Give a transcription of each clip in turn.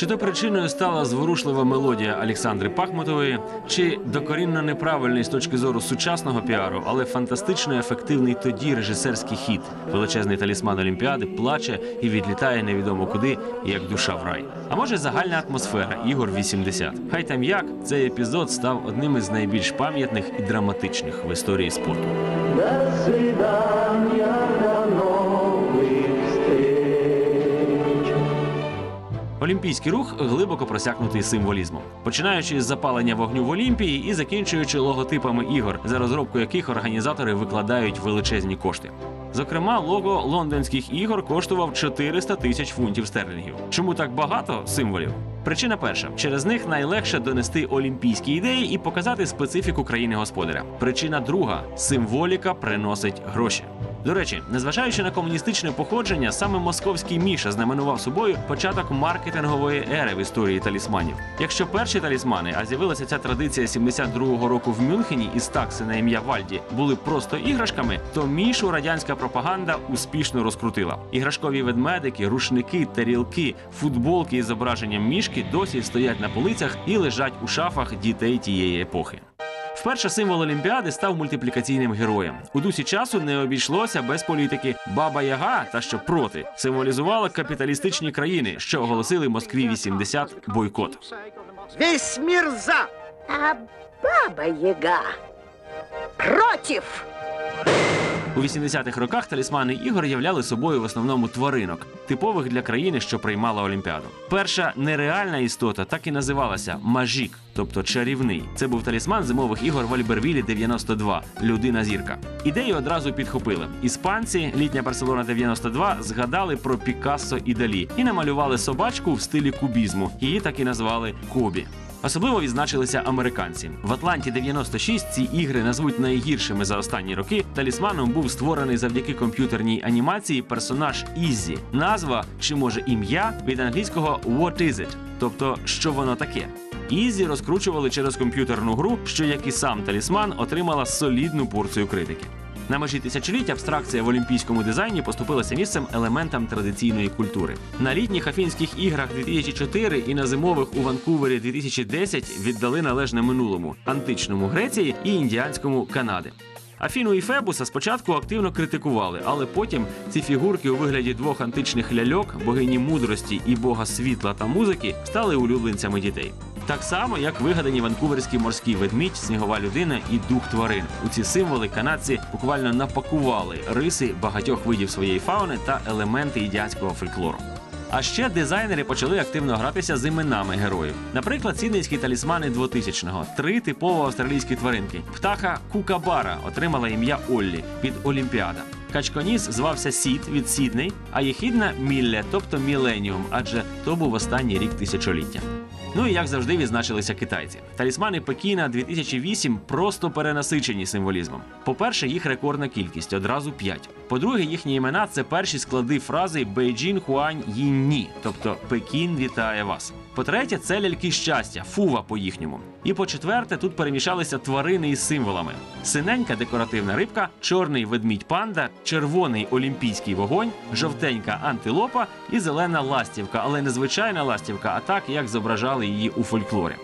Чи то причиною стала зворушлива мелодія Олександри Пахмутової, чи докорінно неправильний з точки зору сучасного піару, але фантастично ефективний тоді режисерський хід. Величезний талісман Олімпіади плаче і відлітає невідомо куди, як душа в рай. А може загальна атмосфера ігор 80. Хай там як цей епізод став одним із найбільш пам'ятних і драматичних в історії спорту. Олімпійський рух глибоко просякнутий символізмом, починаючи з запалення вогню в Олімпії і закінчуючи логотипами ігор, за розробку яких організатори викладають величезні кошти. Зокрема, лого лондонських ігор коштував 400 тисяч фунтів стерлінгів. Чому так багато символів? Причина перша: через них найлегше донести олімпійські ідеї і показати специфіку країни господаря. Причина друга символіка приносить гроші. До речі, незважаючи на комуністичне походження, саме московський Міша знаменував собою початок маркетингової ери в історії талісманів. Якщо перші талісмани, а з'явилася ця традиція 72-го року в Мюнхені із такси на ім'я Вальді, були просто іграшками, то мішу радянська пропаганда успішно розкрутила. Іграшкові ведмедики, рушники, тарілки, футболки із зображенням мішки досі стоять на полицях і лежать у шафах дітей тієї епохи. Вперше символ Олімпіади став мультиплікаційним героєм. У дусі часу не обійшлося без політики. Баба Яга, та що проти, символізувала капіталістичні країни, що оголосили Москві 80 бойкот. Весь мир за. А баба Яга против. У 80-х роках талісмани ігор являли собою в основному тваринок, типових для країни, що приймала Олімпіаду. Перша нереальна істота так і називалася Мажік, тобто чарівний. Це був талісман зимових ігор в Альбервілі 92 Людина зірка. Ідею одразу підхопили. Іспанці, літня Барселона 92, згадали про Пікассо і Далі і намалювали собачку в стилі кубізму. Її так і назвали Кобі. Особливо відзначилися американці. В Атланті 96 ці ігри назвуть найгіршими за останні роки. Талісманом був створений завдяки комп'ютерній анімації персонаж Іззі. Назва чи може ім'я від англійського «What is it?», тобто що воно таке. Іззі розкручували через комп'ютерну гру, що як і сам талісман отримала солідну порцію критики. На межі тисячоліття абстракція в олімпійському дизайні поступилася місцем елементам традиційної культури. На літніх афінських іграх 2004 і на зимових у Ванкувері 2010 віддали належне минулому античному Греції і індіанському Канади. Афіну і Фебуса спочатку активно критикували, але потім ці фігурки у вигляді двох античних ляльок, богині мудрості і бога світла та музики, стали улюбленцями дітей. Так само, як вигадані ванкуверський морський ведмідь, снігова людина і дух тварин. У ці символи канадці буквально напакували риси багатьох видів своєї фауни та елементи індіанського фольклору. А ще дизайнери почали активно гратися з іменами героїв. Наприклад, сіднейські талісмани 2000-го. Три типово австралійські тваринки. Птаха Кукабара отримала ім'я Оллі від Олімпіада. Качконіс звався Сід від Сідней, а єхідна Мілле, тобто Міленіум, адже то був останній рік тисячоліття. Ну і як завжди відзначилися китайці. Талісмани Пекіна 2008 просто перенасичені символізмом. По-перше, їх рекордна кількість одразу 5. По-друге, їхні імена це перші склади фрази Бейджін Хуань Їнні, тобто Пекін вітає вас. По-третє, це ляльки щастя, фува по-їхньому. І по-четверте, тут перемішалися тварини із символами: синенька декоративна рибка, чорний ведмідь панда, червоний олімпійський вогонь, жовтенька антилопа і зелена ластівка, але не звичайна ластівка, а так, як зображали її у фольклорі.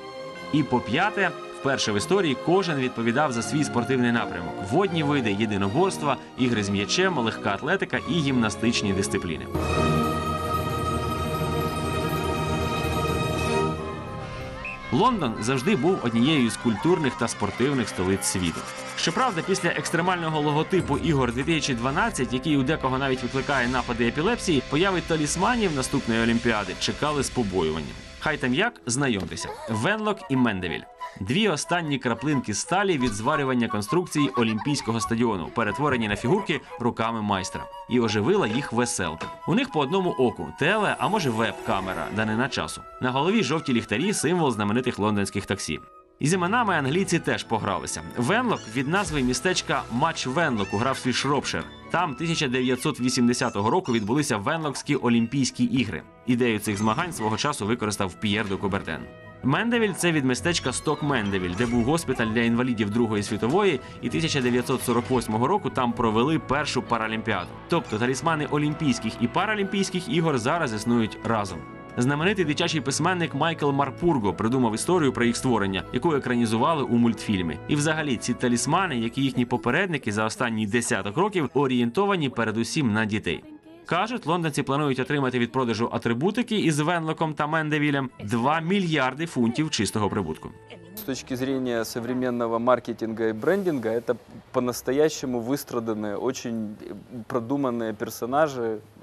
І по п'яте, вперше в історії кожен відповідав за свій спортивний напрямок: водні види, єдиноборства, ігри з м'ячем, легка атлетика і гімнастичні дисципліни. Лондон завжди був однією з культурних та спортивних столиць світу. Щоправда, після екстремального логотипу ігор 2012, який у декого навіть викликає напади епілепсії, появи талісманів наступної олімпіади чекали з побоюванням. Хай там як знайомтеся: Венлок і Мендевіль. Дві останні краплинки сталі від зварювання конструкції Олімпійського стадіону, перетворені на фігурки руками майстра, і оживила їх веселка. У них по одному оку теле, а може веб-камера, данина часу. На голові жовті ліхтарі, символ знаменитих лондонських таксі. Із іменами англійці теж погралися. Венлок від назви містечка Матч Венлок у графстві Шропшир. Там 1980 року відбулися Венлокські Олімпійські ігри. Ідею цих змагань свого часу використав П'єр де Кубертен. Мендевіль це від містечка Сток Мендевіль, де був госпіталь для інвалідів Другої світової, і 1948 року там провели першу паралімпіаду. Тобто талісмани Олімпійських і Паралімпійських ігор зараз існують разом. Знаменитий дитячий письменник Майкл Марпурго придумав історію про їх створення, яку екранізували у мультфільмі. І взагалі ці талісмани, як і їхні попередники за останні десяток років, орієнтовані передусім на дітей. Кажуть, лондонці планують отримати від продажу атрибутики із Венлоком та Мендевілем 2 мільярди фунтів чистого прибутку. С точки зрения современного маркетинга и брендинга, это по-настоящему выстраданные, очень продуманные персонажи, а,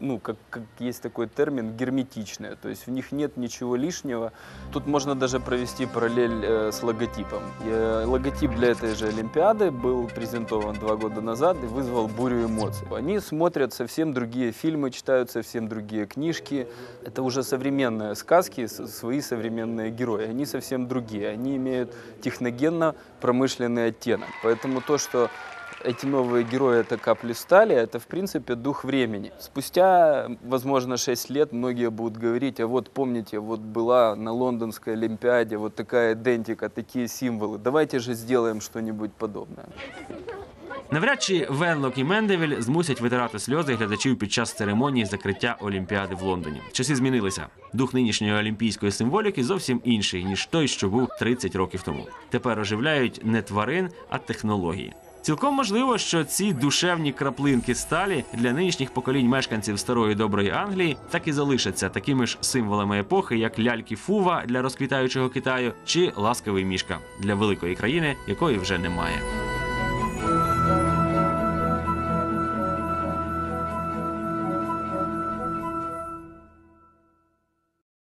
Ну, как, как есть такой термин, герметичные, то есть в них нет ничего лишнего. Тут можно даже провести параллель э, с логотипом. Э, логотип для этой же Олимпиады был презентован два года назад и вызвал бурю эмоций. Они смотрят совсем другие фильмы, читают совсем другие книжки. Это уже современные сказки, свои современные герои. Они совсем другие. Они имеют техногенно-промышленный оттенок. Поэтому то, что эти новые герои это капли стали, это в принципе дух времени. Спустя, возможно, 6 лет многие будут говорить, а вот помните, вот была на лондонской Олимпиаде вот такая идентика, такие символы, давайте же сделаем что-нибудь подобное. Навряд чи Венлок і Мендевіль змусять витирати сльози глядачів під час церемонії закриття Олімпіади в Лондоні. Часи змінилися. Дух нинішньої олімпійської символіки зовсім інший ніж той, що був 30 років тому. Тепер оживляють не тварин, а технології. Цілком можливо, що ці душевні краплинки сталі для нинішніх поколінь мешканців старої доброї Англії так і залишаться такими ж символами епохи, як ляльки Фува для розквітаючого Китаю чи ласкавий мішка для великої країни, якої вже немає.